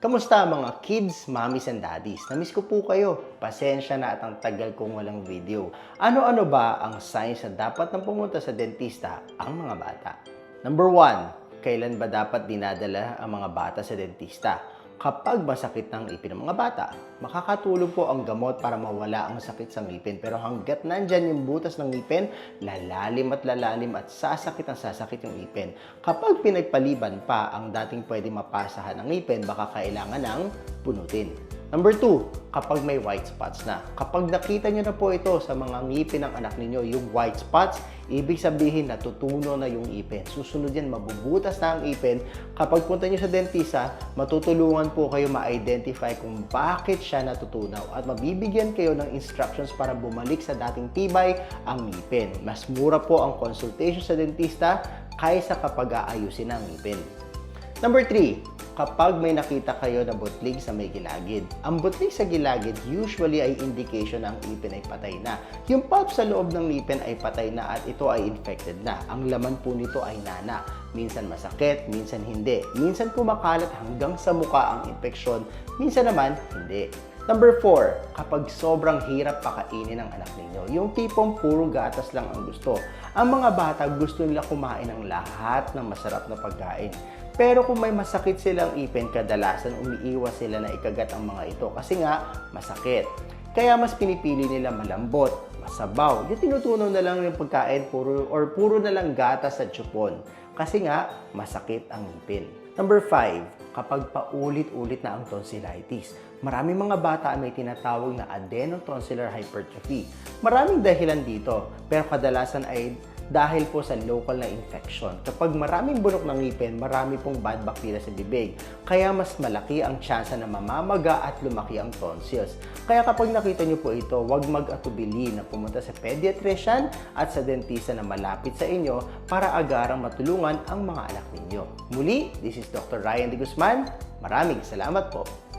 Kamusta mga kids, mommies and daddies? Namiss ko po kayo. Pasensya na at ang tagal kong walang video. Ano-ano ba ang signs na dapat nang pumunta sa dentista ang mga bata? Number one, kailan ba dapat dinadala ang mga bata sa dentista? Kapag masakit ng ngipin ng mga bata, makakatulong po ang gamot para mawala ang sakit sa ngipin. Pero hanggat nandyan yung butas ng ngipin, lalalim at lalalim at sasakit ang sasakit yung ngipin. Kapag pinagpaliban pa ang dating pwede mapasahan ng ngipin, baka kailangan ng punutin. Number two, kapag may white spots na. Kapag nakita nyo na po ito sa mga ngipin ng anak ninyo, yung white spots, ibig sabihin natutuno na yung ipin. Susunod yan, mabubutas na ang ipin. Kapag punta nyo sa dentista, matutulungan po kayo ma-identify kung bakit siya natutunaw at mabibigyan kayo ng instructions para bumalik sa dating tibay ang ngipin. Mas mura po ang consultation sa dentista kaysa kapag aayusin ang ngipin. Number 3, kapag may nakita kayo na butlig sa may gilagid. Ang butlig sa gilagid usually ay indication na ang ipin ay patay na. Yung pulp sa loob ng ngipin ay patay na at ito ay infected na. Ang laman po nito ay nana. Minsan masakit, minsan hindi. Minsan kumakalat hanggang sa muka ang infeksyon, minsan naman hindi. Number 4, kapag sobrang hirap pakainin ng anak ninyo, yung tipong puro gatas lang ang gusto. Ang mga bata gusto nila kumain ng lahat ng masarap na pagkain. Pero kung may masakit silang ipin, kadalasan umiiwas sila na ikagat ang mga ito kasi nga masakit. Kaya mas pinipili nila malambot, masabaw. Yung tinutunaw na lang yung pagkain puro, or puro na lang gatas at chupon. Kasi nga, masakit ang ngipin. Number 5, kapag paulit-ulit na ang tonsillitis. Maraming mga bata may tinatawag na adenotonsillar hypertrophy. Maraming dahilan dito, pero kadalasan ay dahil po sa local na infection. Kapag maraming bunok ng ngipin, marami pong bad bacteria sa bibig. Kaya mas malaki ang tsansa na mamamaga at lumaki ang tonsils. Kaya kapag nakita niyo po ito, huwag mag-atubili na pumunta sa pediatrician at sa dentista na malapit sa inyo para agarang matulungan ang mga anak ninyo. Muli, this is Dr. Ryan De Guzman. Maraming salamat po.